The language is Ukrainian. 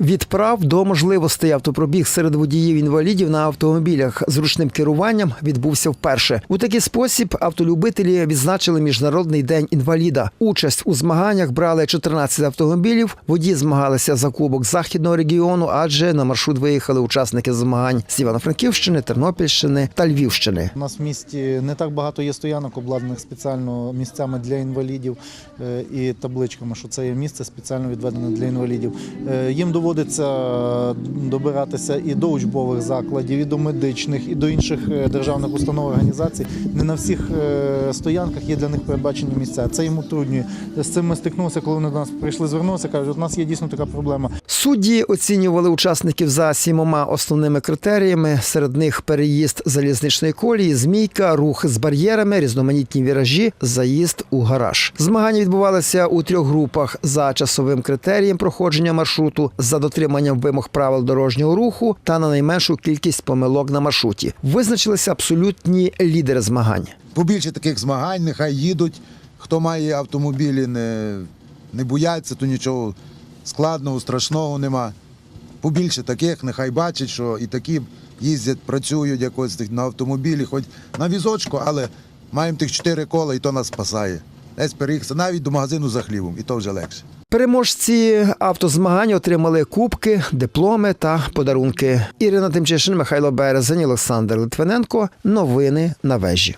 Від прав до можливостей автопробіг серед водіїв інвалідів на автомобілях з ручним керуванням відбувся вперше. У такий спосіб автолюбителі відзначили міжнародний день інваліда. Участь у змаганнях брали 14 автомобілів. Водії змагалися за кубок західного регіону, адже на маршрут виїхали учасники змагань з Івано-Франківщини, Тернопільщини та Львівщини. У нас в місті не так багато є стоянок, обладнаних спеціально місцями для інвалідів е, і табличками, що це є місце спеціально відведене для інвалідів. Е, Їм доводиться добиратися і до учбових закладів, і до медичних, і до інших е, державних установ організацій. Не на всіх е, стоянках є для них передбачені місця. Це їм утруднює. З цим ми стикнулися, коли вони до нас прийшли, звернулися, кажуть, у нас є дійсно така проблема. Судді оцінювали учасників за сімома основними критеріями. Серед них переїзд залізничної колії, змійка, рух з бар'єрами, різноманітні віражі, заїзд у гараж. Змагання відбувалися у трьох групах за часовим критерієм проходження маршруту, за дотриманням вимог правил дорожнього руху та на найменшу кількість помилок на маршруті. Визначилися абсолютні лідери змагань. побільше таких змагань, нехай їдуть. Хто має автомобілі, не, не бояться, то нічого складного, страшного нема. Побільше таких, нехай бачать, що і такі їздять, працюють якось на автомобілі, хоч на візочку, але маємо тих чотири кола, і то нас спасає. Десь переїхати навіть до магазину за хлібом, і то вже легше. Переможці автозмагань отримали кубки, дипломи та подарунки. Ірина Тимчишин, Михайло Березень, Олександр Литвиненко. Новини на вежі.